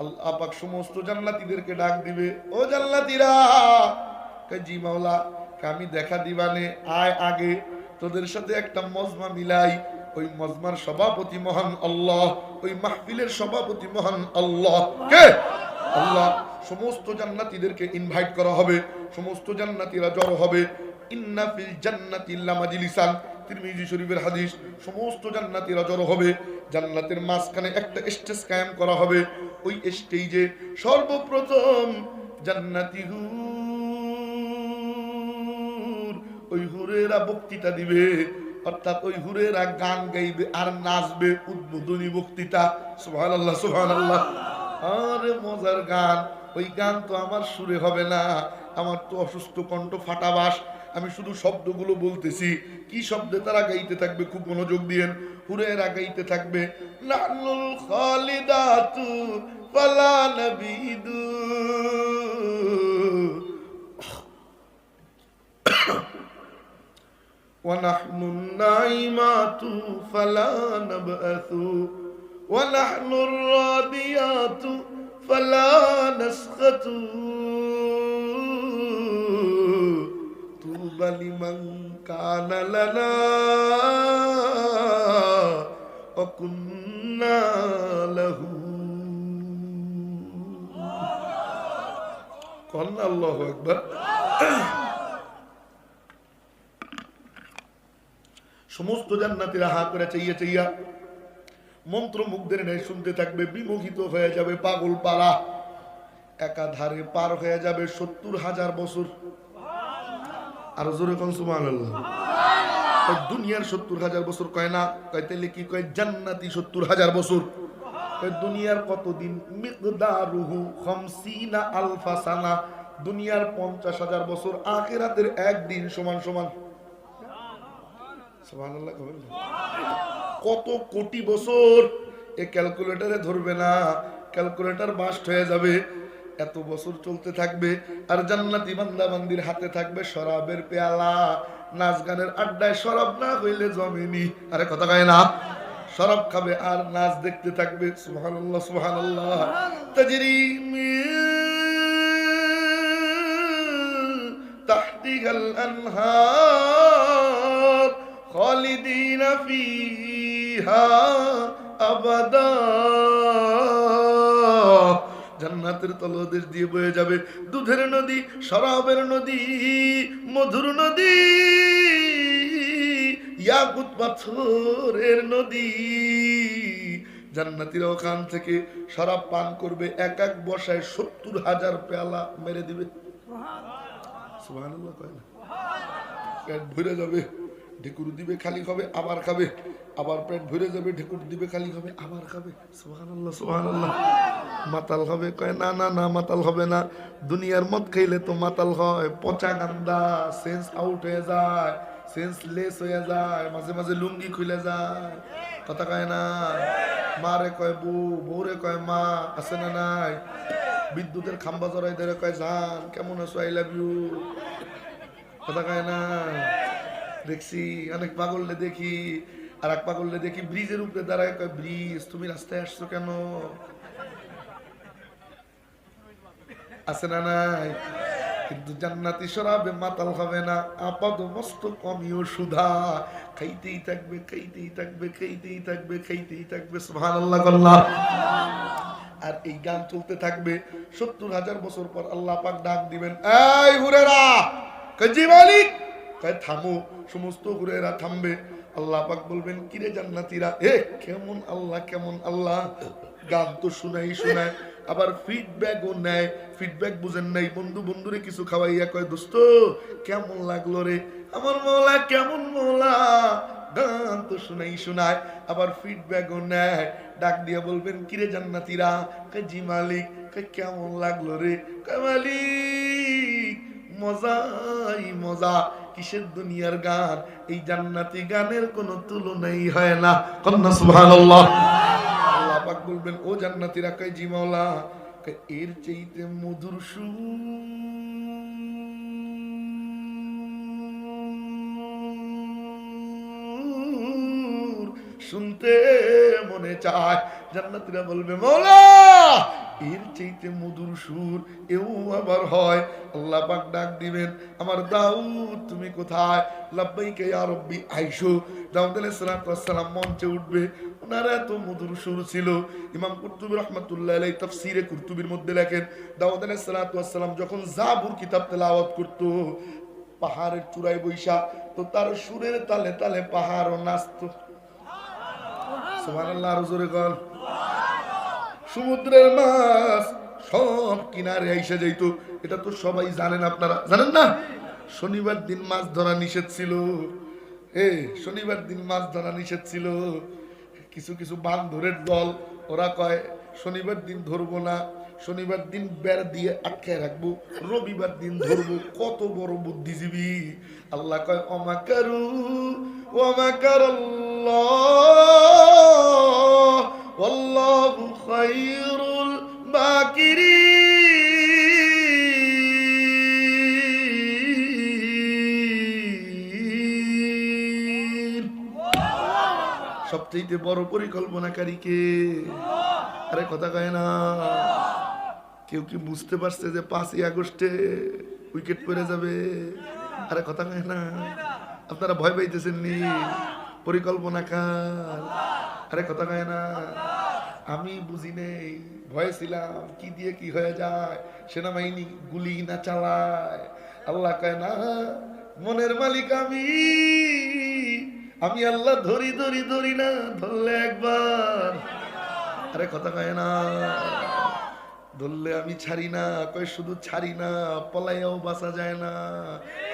আল্লাহ পাক সমস্ত জান্নাতীদেরকে ডাক দিবে, ও জান্নাতীরা জি মাওলা আমি দেখা দিবানে, আয় আগে, তোদের সাথে একটা মজমা মিলাই, ওই মজমার সভাপতি মহান আল্লাহ, ওই মাহফিলের সভাপতি মহান আল্লাহ, কে? আল্লাহ, সমস্ত জান্নাতীদেরকে ইনভাইট করা হবে, সমস্ত জান্নাতীরা জড়ো হবে, ইন্না ফিল জান্নাতি লামাজলিসান তিরমিজি শরীফের হাদিস, সমস্ত জান্নাতীরা জড়ো হবে। জান্নাতের মাঝখানে একটা স্টেজ কায়েম করা হবে। ওই স্টেজে সর্বপ্রথম জান্নাতি হুর ওই হুরেরা বক্তৃতা দিবে। অর্থাৎ ওই হুরেরা গান গাইবে আর নাচবে, উদ্বোধনী বক্তৃতা। সুবহানাল্লাহ সুবহানাল্লাহ। আরে মজার গান। ওই গান তো আমার সুরে হবে না। আমার তো অসুস্থ কণ্ঠ ফাটাবাস। আমি শুধু শব্দগুলো বলতেছি কি শব্দে তারা গাইতে থাকবে খুব মনোযোগ দিয়েন হুরেরা গাইতে থাকবে নানুল খালিদাতু ফালা নবিদু ونحن النعيمات فلا نبأث ونحن الراديات فلا نسخط طوبى لمن كان لنا وكنا له قلنا الله أكبر সমস্ত জান্নাতীরা হা করে চাইয়া চাইয়া মন্ত্র মুগ্ধের ন্যায় শুনতে থাকবে বিমোহিত হয়ে যাবে পাগল পাড়া একাধারে পার হয়ে যাবে সত্তর হাজার বছর আর জোরে কন সুবহানাল্লাহ। কয় দুনিয়ার সত্তর হাজার বছর কয় না? কয় তাইলে কি কয়? জান্নাতি সত্তর হাজার বছর। দুনিয়ার কতদিন? মিকদারুহু খামসিনা আলফা সানা। দুনিয়ার পঞ্চাশ হাজার বছর আখেরাতের একদিন সমান সমান। কত কোটি বছর? এ ক্যালকুলেটরে ধরবে না। ক্যালকুলেটর বাস্ট হয়ে যাবে। এত বছর চলতে থাকবে, আর জান্নাতি বান্দা বান্দির হাতে থাকবে শরাবের পেয়ালা। নাচ গানের আড্ডায় শরাব না হইলে জমেনি। আরে কথা কয় না? শরাব খাবে আর নাচ দেখতে থাকবে, সুবহানাল্লাহ সুবহানাল্লাহ। তাজরিম তাহতিহাল আনহার খালিদিন ফিহা আবাদা। জান্নাতের তলদেশ দিয়ে বয়ে যাবে। দুধের নদী শরাবের নদী মধুর নদী ইয়াকুত পাথরের নদী। জান্নাতিরা ওখান থেকে শরাব পান করবে এক এক বসায় সত্তর হাজার পেয়ালা মেরে দিবে। সুবহানাল্লাহ। কয় না? পেট ভরে যাবে। ঢেকুর দিবে, খালি খাবে আবার খাবে। আবার পেট ভরে যাবে, ঢেকুর দিবে, খালি খাবে আবার খাবে। সুবহানাল্লাহ সুবহানাল্লাহ। মাতাল হবে, কয়, না না না, মাতাল হবে না। দুনিয়ার মদ খাইলে তো মাতাল হয়। পচা গান্দা সেন্স আউট হয়ে যায় সেন্স লেস হয়ে যায়, মাঝে মাঝে লুঙ্গি খুলে যায়। কথা কয় না। মারে কয়, বউ বউরে কয়, মা, আছে না নাই? বিদ্যুতের খাম্বা জড়াই ধরে কয়, জান, কেমন আছো? আই লাভ ইউ কথা কয় না। দেখছি, অনেক পাগললে দেখি আর এক পাগললে দেখি ব্রিজের উপরে দাঁড়ায়, কয়, ব্রিজ, তুমি রাস্তায় আসছো কেন? আছে না নাই? কিন্তু জান্নাতি মাতাল হবে না। আপাদ মস্ত কমিও সুধা খাইতেই থাকবে খাইতেই থাকবে খাইতেই থাকবে খাইতেই থাকবে আল্লাহ আর এই গান চলতে থাকবে সত্তর হাজার বছর পর আল্লাহ পাক ডাক দিবেন, এই হুরেরা, কাজী মালিক! কয়, থামো, সমস্ত হুরেরা থামবে। আল্লাহ পাক বলবেন, কিরে জান্নাতীরা? এ, কেমন আল্লাহ কেমন আল্লাহ? গান তো শুনাই শোনায় আবার ফিডব্যাকও নেয়। ফিডব্যাক বুঝেন নাই। বন্ধু বন্ধুরে কিছু খাওয়াইয়া কয়, দোস্ত, কেমন লাগল রে? আমার মৌলা কেমন মৌলা গান তো শুনাই শোনায় আবার ফিডব্যাকও নেয়। ডাক দিয়ে বলবেন, কিরে জান্নাতীরা? কয়, জি মালিক। কয়, কেমন লাগল রে? কয়, মালিক, মজাই মজা। কিসের দুনিয়ার গান? এই জান্নাতি গানের কোনো তুলনাই হয় না। কন্যা, সুবহানাল্লাহ। আল্লাহ পাক বলবেন, ও জান্নাতীরা, কয় জি মাওলা এর চাইতে মধুর সুর শুনতে মনে চায়। জান্নাতীরা বলবে, মৌলা, এর চাইতে মধুর সুর এও আবার হয়। আল্লাহ পাক ডাক দিবেন, আমার দাউদ, তুমি কোথায়? লাব্বাইকে ইয়া রব্বি, আইসো। দাউদ আলাইহিস সালাম মঞ্চে উঠবে। ওনার এত মধুর সুর ছিল। ইমাম কুরতুবী রহমাতুল্লাহ আলাইহি তাফসীরে কুরতুবীর মধ্যে লেখেন, দাউদ আলাইহিস সালাম যখন জাবুর কিতাব তেলাওয়াত করতো, পাহাড়ের চূড়ায় বৈশা, তো তার সুরের তালে তালে পাহাড়ও নাচতো সুবহানাল্লাহ, আরও জোরে কর সমুদ্রের মাছ সব কিনারে এসে যাইত। এটা তো সবাই জানেন আপনারা। জানেন না? শনিবার দিন মাছ ধরা নিষেধ ছিল। এ, শনিবার দিন মাছ ধরা নিষেধ ছিল। কিছু কিছু বান্ধরের দল, ওরা কয়, শনিবার দিন ধরবো না। শনিবার দিন বের দিয়ে আটকায় রাখব, রবিবার দিন ধরবো, কত বড় বুদ্ধিজীবী। আল্লাহ কয় অমাকারু অমাকার বাকিরি সবচেয়ে বড় পরিকল্পনাকারীকে আরে কথা কয় না। কেউ কি বুঝতে পারছে যে পাঁচই আগস্টে উইকেট পড়ে যাবে? আরে কথা কয় না। আপনারা ভয় পাইতেছেন নি পরিকল্পনা কার? আরে কথা কয় না। আমি বুঝি নেই। ভয়ে ছিলাম, কি দিয়ে কি হয়ে যায়? সেনাবাহিনী গুলি না চালায়। আল্লাহ কয় না, মনের মালিক আমি। আমি আল্লাহ ধরি ধরি ধরি না, ধরলে একবার। আরে কথা কয় না। ধরলে আমি ছাড়ি না, কয়ে শুধু ছাড়ি না, পলাইয়াও বাঁচা যায় না,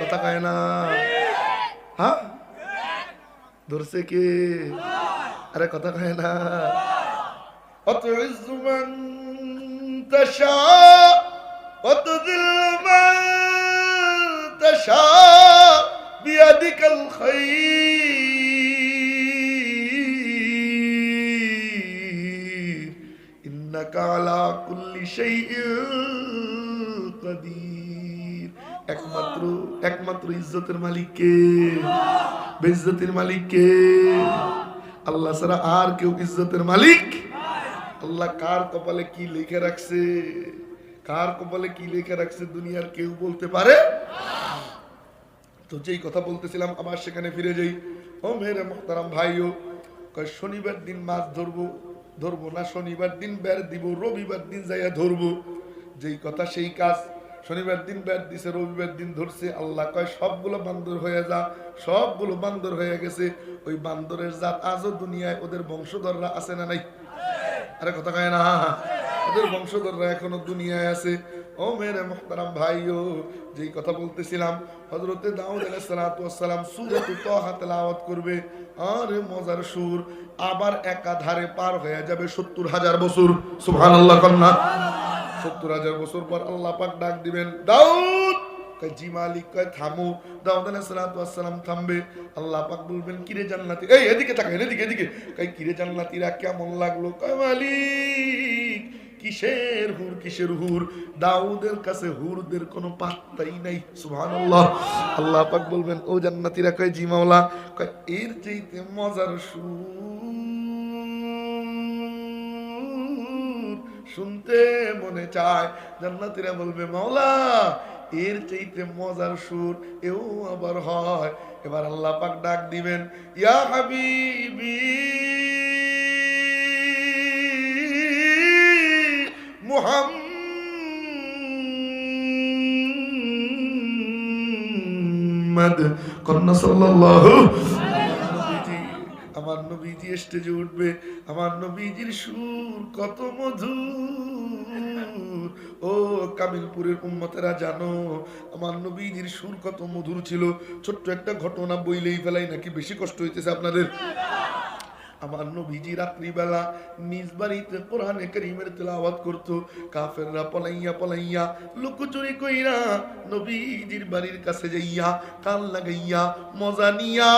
কথা কয় না। হ্যাঁ? ধরছে কে? আরে কথা কয় না। অত ইজমান তাশা অত দিলমান তাশা, বিয়াদিকাল খাইর। ইন্নাকা আলা একমাত্র একমাত্র ইজ্জতের মালিক কে বেজ্জতের মালিক আল্লাহ সারা আর কেউ ইজ্জতের মালিক? আল্লাহ কার কপালে কি লিখে রাখছে? কার কপালে কি লিখে রাখছে দুনিয়ার কেউ বলতে পারে? তো যেই কথা বলতেছিলাম, আবার সেখানে ফিরে যাই। ও মেরে মোহতারাম ভাইও শনিবার দিন মাছ ধরবো। ধরবো না, শনিবার দিন বের দিব, রবিবার দিন যাইয়া ধরবো। যেই কথা সেই কাজ। শনিবার দিন বের দিছে, রবিবার দিন ধরছে। আল্লাহ কয়, সবগুলো বান্দর হয়ে যা, সবগুলো বান্দর হয়ে গেছে। ওই বান্দরের জাত আজও দুনিয়ায় ওদের বংশধররা আছে না নাই? আরে কথা কয় না। ওদের বংশধররা এখনও দুনিয়ায় আছে। ও মেরে মোহতারাম ভাইও, যেই কথা বলতেছিলাম হজরতে দাউদ আলাইহিস সালাতু ওয়াস সালাম সূরাতুল তাহা তেলাওয়াত করবে। আরে মজার সুর, আবার একাধারে পার হয়ে যাবে সত্তর হাজার বছর। সুবহানাল্লাহ কন্যা সত্তর হাজার বছর পর আল্লাহ পাক ডাক দিবেন, দাউদ! জি মালিক, কয়, থামো। দাউদ আলাইহিস সালাতু থামবে। আল্লাহ পাক বলবেন, কিরে জান্নাতি? এই, এদিকে তাকাই এদিকে এদিকে। কয়, কিরে জান্নাতীরা, কেমন লাগল? কয়, মালিক কিসের হুর কিসের হুর? দাউদের কাছে হুরদের কোনো পাত্তাই নাই, সুবহানাল্লাহ। আল্লাহ পাক বলবেন, ও জান্নাতীরা, কয় জি মাওলা? কয়, এর চাইতে মজার সুর শুনতে মনে চায়। জান্নাতীরা বলবে, মাওলা, এর চাইতে মজার সুর এও আবার হয়। এবার আল্লাহ পাক ডাক দিবেন, ইয়া হাবিবি মুহাম্মদ কন্যা সাল্লাল্লাহু আমার নবীজি স্টেজে উঠবে, আমার নবীজির সুর কত মধুর। ও কামিলপুরের উম্মতেরা জানো, আমার নবীজির সুর কত মধুর ছিল। ছোট্ট একটা ঘটনা বইলেই ফেলাই, নাকি বেশি কষ্ট হইতেছে আপনাদের? আমার নবীজি রাত্রিবেলা নিজ বাড়িতে কোরআনে করিমের তেলাওয়াত করতো। কাফেররা পলাইয়া পলাইয়া লুকোচুরি কইরা নবীজির বাড়ির কাছে যাইয়া কান লাগাইয়া মজা নিয়া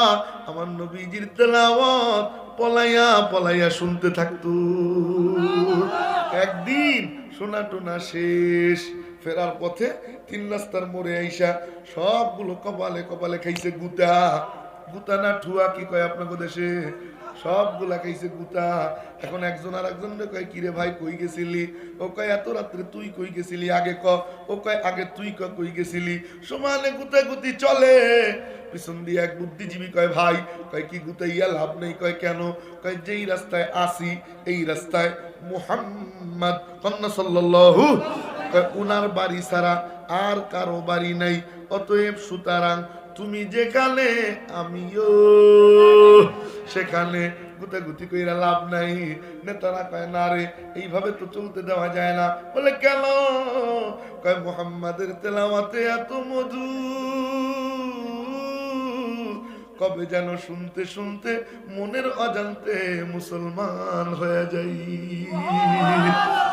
আমার নবীজির তেলাওয়াত পলাইয়া পলাইয়া শুনতে থাকতো। একদিন শোনা টোনা শেষ, ফেরার পথে তিন রাস্তার মোড়ে আইসা সবগুলো কপালে কপালে খাইছে গুতা। গুতা না ঠুয়া কি কয় আপনাকে দেশে? সবগুলা খাইছে গুতা, এখন একজন আর একজন কয়, কিরে ভাই, কই গেছিলি? ও কয়, এত রাত্রে তুই কই গেছিলি? আগে ক, ও কয়, আগে তুই ক, কই গেছিলি? সমানে গুতা গুতি চলে। পিছন দিয়ে এক বুদ্ধিজীবী কয়, ভাই, কয় কি গুতাইয়া লাভ নেই? কয়, কেন? কয়, যেই রাস্তায় আসি, এই রাস্তায় মুহাম্মদ কন্যা সাল্লাল্লাহু কয়, উনার বাড়ি ছাড়া আর কারও বাড়ি নাই, অতএব সুতরাং তুমি যেখানে, আমিও সেখানে। গুতাগুতি কইরা লাভ নাই। নেতারা কয়, না রে, এইভাবে তো চলতে দেওয়া যায় না। বলে, কেন? কয়, মোহাম্মদের তেলাওয়াতে এত মধু। কবে যেন শুনতে শুনতে মনের অজান্তে মুসলমান হয়ে যাই।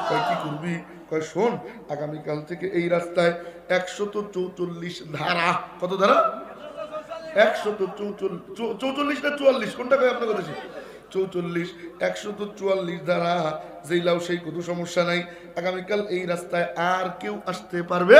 কয়, কি করবি? কয়, শোন, আগামীকাল থেকে এই রাস্তায় একশত চৌচল্লিশ ধারা। কত ধারা? চৌচল্লিশ না চুয়াল্লিশ? কোনটা চৌচল্লিশ চুয়াল্লিশ দ্বারা যেই সেই কোনো সমস্যা নাই। আগামীকাল এই রাস্তায় আর কেউ আসতে পারবে?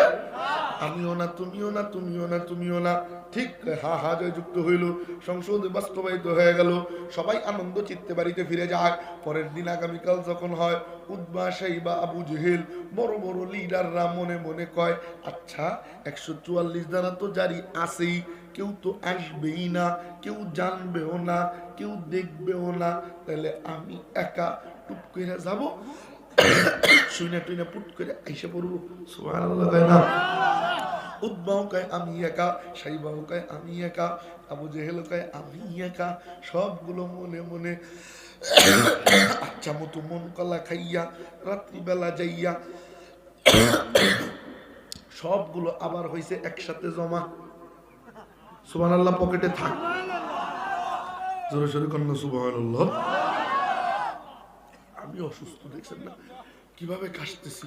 আমিও না, তুমিও না তুমিও না তুমিও না। ঠিক, হা হা জয় যুক্ত হইল। সংসদে বাস্তবায়িত হয়ে গেল। সবাই আনন্দ চিত্তে বাড়িতে ফিরে যাক। পরের দিন আগামীকাল যখন হয়, উদ্বা, সাইবা, আবু জেহেল, বড় বড় লিডাররা মনে মনে কয় আচ্ছা একশো চুয়াল্লিশ দ্বারা তো জারি আছেই। কেউ তো আসবেই না, কেউ জানবেও না, কেউ দেখবেও না। তাহলে আমি একা টুপ করে যাব। শুনে টুইনে পুট করে আইসে পড়ব। না। আমি একা। সাইবাও কয়, আমি একা। আবু জেহেল কয়, আমি একা। সবগুলো মনে মনে আচ্ছা মতো মন কলা খাইয়া, রাত্রিবেলা যাইয়া সবগুলো আবার হয়েছে একসাথে জমা। সুবান আল্লাহ পকেটে থাক। আমি অসুস্থ, দেখছেন না? কীভাবে কাশতেছি?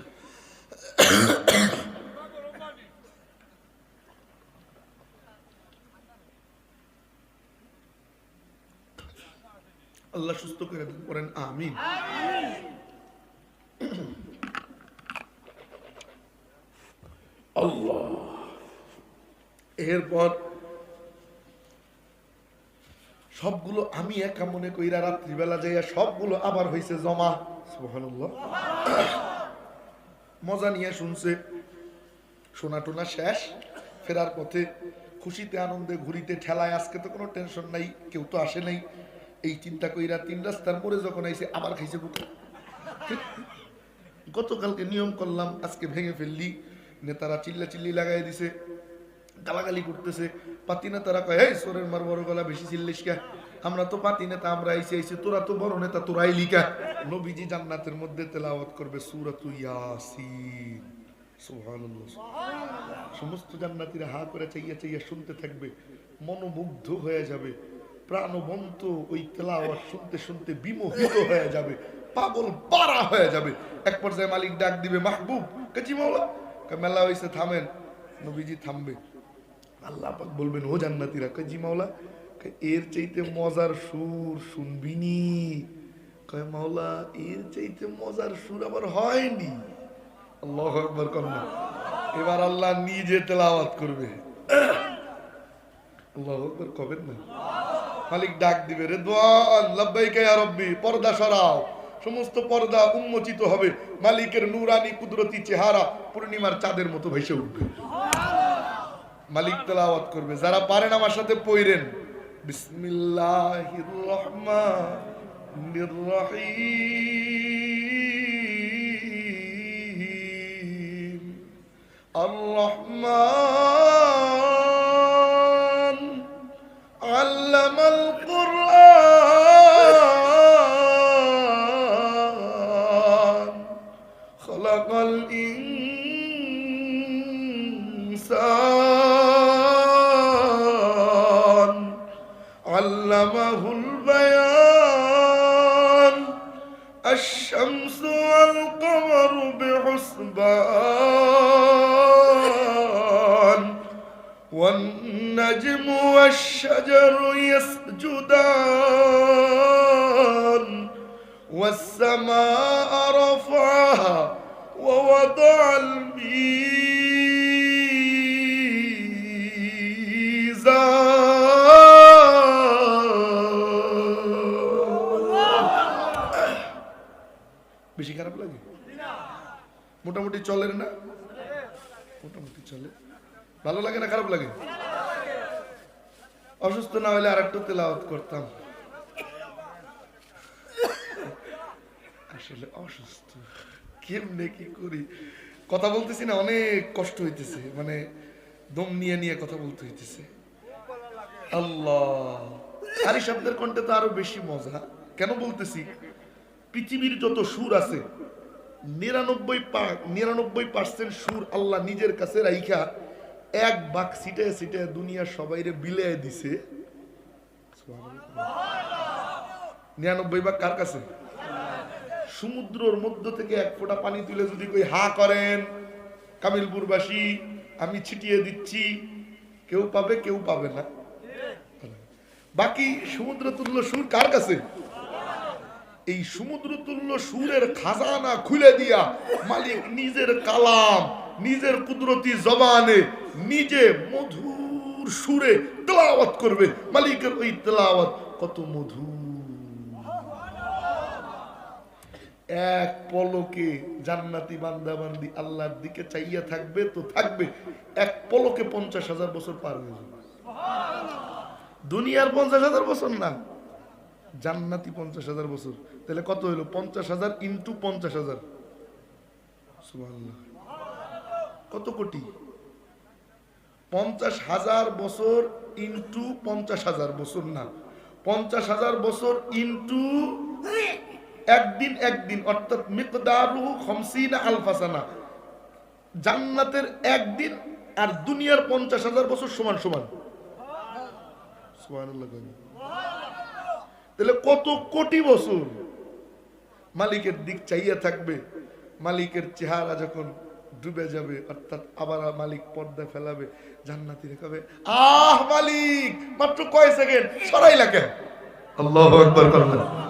আল্লাহ সুস্থ করে করেন আমিন। আল্লাহ। এরপর সবগুলো আমি একা মনে কইরা রাত্রিবেলা যাইয়া সবগুলো আবার হয়েছে জমা। মজা নিয়ে শুনছে। শোনা টোনা শেষ। ফেরার পথে খুশিতে আনন্দে ঘুরিতে ঠেলায়। আজকে তো কোনো টেনশন নাই, কেউ তো আসে নাই। এই চিন্তা কইরা তিন রাস্তার মোড়ে যখন আইসে আবার খাইছে বুকে। গতকালকে নিয়ম করলাম, আজকে ভেঙে ফেললি। নেতারা চিল্লা চিল্লি লাগাই দিছে। গালাগালি করতেছে। পাতি নেতারা কয়, এই সোরের মার বড় গলা বেশি চিল্লিস কে? আমরা তো পাতি নেতা আমরা আইসি আইসি তোরা তো বড় নেতা তোরা আইলি কা নবীজি জান্নাতের মধ্যে তেলাওয়াত করবে সূরাতু ইয়াসিন। সমস্ত জান্নাতীরা হা করে চাইয়া চাইয়া শুনতে থাকবে, মনোমুগ্ধ হয়ে যাবে। প্রাণবন্ত ওই তেলাওয়াত শুনতে শুনতে বিমোহিত হয়ে যাবে, পাগল পারা হয়ে যাবে। এক পর্যায়ে মালিক ডাক দিবে, মাহবুব, কাজী মাওলা? মেলা হইছে, থামেন। নবীজি থামবে। আল্লাহ পাক বলবেন, ও জান্নাতীরা, কয় জি মাওলা? এর চাইতে মজার সুর শুনবিনি। কয়, মাওলা, এর চাইতে মজার সুর আবার হয়নি। আল্লাহ একবার কন্যা এবার আল্লাহ নিজে তেলাওয়াত করবে। আল্লাহ একবার কবেন না? মালিক ডাক দিবে রে দোয়ান লাব্বাইকা রব্বি, পর্দা সরাও। সমস্ত পর্দা উন্মোচিত হবে। মালিকের নুরানি কুদরতি চেহারা পূর্ণিমার চাঁদের মতো ভেসে উঠবে। মালিক তেলাওয়াত করবে। যারা পারেন আমার সাথে পইরেন। বিসমিল্লাহির রহমানির রহিম। আর রহমান আল্লামাল رفعها ووضع الميزان. বেশি খারাপ লাগে? মোটামুটি চলে না? মোটামুটি চলে। ভালো লাগে না খারাপ লাগে? অসুস্থ না হলে আর একটু তেলাওত করতাম। আসলে অসুস্থ। কেমনে কি করি? কথা বলতেছি না অনেক কষ্ট হইতেছে। মানে দম নিয়ে নিয়ে কথা বলতে হইতেছে। আল্লাহ। আরে শব্দের কণ্ঠে তো আরও বেশি মজা। কেন বলতেছি? পৃথিবীর যত সুর আছে নিরানব্বই নিরানব্বই পার্সেন্ট সুর আল্লাহ নিজের কাছে রাইখা এক বাক সিটে সিটে দুনিয়া সবাইরে বিলিয়ে দিছে। নিরানব্বই ভাগ কার কাছে? সমুদ্রর মধ্য থেকে এক ফোঁটা পানি তুলে যদি কই হা করেন, কামিলপুরবাসী, আমি ছিটিয়ে দিচ্ছি। কেউ পাবে কেউ পাবে না। বাকি সমুদ্র তুল্য সুর কার কাছে? এই সমুদ্র তুল্য সুরের খাজানা খুলে দিয়া মালিক নিজের কালাম, নিজের কুদরতি জবানে, নিজে মধুর সুরে তেলাওয়াত করবে। মালিকের ওই তেলাওয়াত কত মধুর। এক পলকে জান্নাতি বান্দাবান্দি আল্লাহর দিকে চাইয়া থাকবে, তো থাকবে। এক পলকে পঞ্চাশ হাজার বছর পার হয়ে যাবে। দুনিয়ার পঞ্চাশ হাজার বছর না। জান্নাতি পঞ্চাশ হাজার বছর। তাহলে কত হইল? পঞ্চাশ হাজার ইন্টু পঞ্চাশ হাজার। কত কোটি? পঞ্চাশ হাজার বছর ইন্টু পঞ্চাশ হাজার বছর না। পঞ্চাশ হাজার বছর ইন্টু একদিন একদিন, অর্থাৎ মিকদারু খমসিনা আলফাসানা। জান্নাতের একদিন আর দুনিয়ার পঞ্চাশ হাজার বছর সমান সমান। তাহলে কত কোটি বছর মালিকের দিক চাইয়া থাকবে, মালিকের চেহারা যখন ডুবে যাবে, অর্থাৎ আবার মালিক পর্দা ফেলাবে, জান্নাতি রেখাবে আহ মালিক, মাত্র কয় সেকেন্ড? সরাই লাগে আল্লাহ করবেন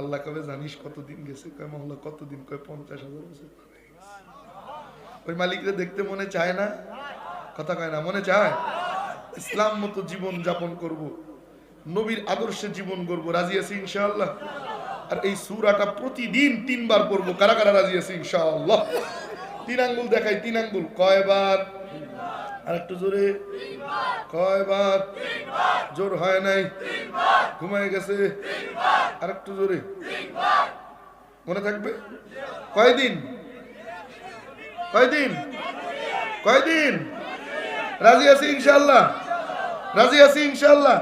আল্লাহ কবে জানিস কতদিন গেছে, কয় মহল্লা কতদিন, কয় পঞ্চাশ হাজার বছর ওই মালিকরে দেখতে মনে চায় না? কথা কয় না, মনে চায়? ইসলাম মতো জীবন যাপন করব, নবীর আদর্শে জীবন করব রাজি আছি ইনশাআল্লাহ? আর এই সুরাটা প্রতিদিন তিনবার পড়ব, কারা কারা রাজি আছি ইনশাআল্লাহ? তিন আঙ্গুল দেখাই, তিন আঙ্গুল, কয়বার? আর একটু জোরে। কয়বার? জোর হয় নাই। ঘুমায় গেছে। আর জোরে। মনে থাকবে? কয়দিন? কয়দিন? কয়দিন? রাজি আছি ইনশাআল্লাহ। রাজি আছি ইনশাআল্লাহ।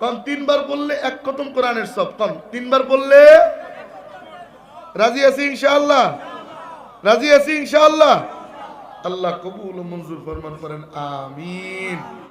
কম তিনবার বললে এক খতম কোরআনের সব। কম তিনবার বললে রাজি আছি ইনশাল্লাহ রাজি আছি ইনশাআল্লাহ। আল্লাহ কবুল মঞ্জুর ফরমান করেন আমিন।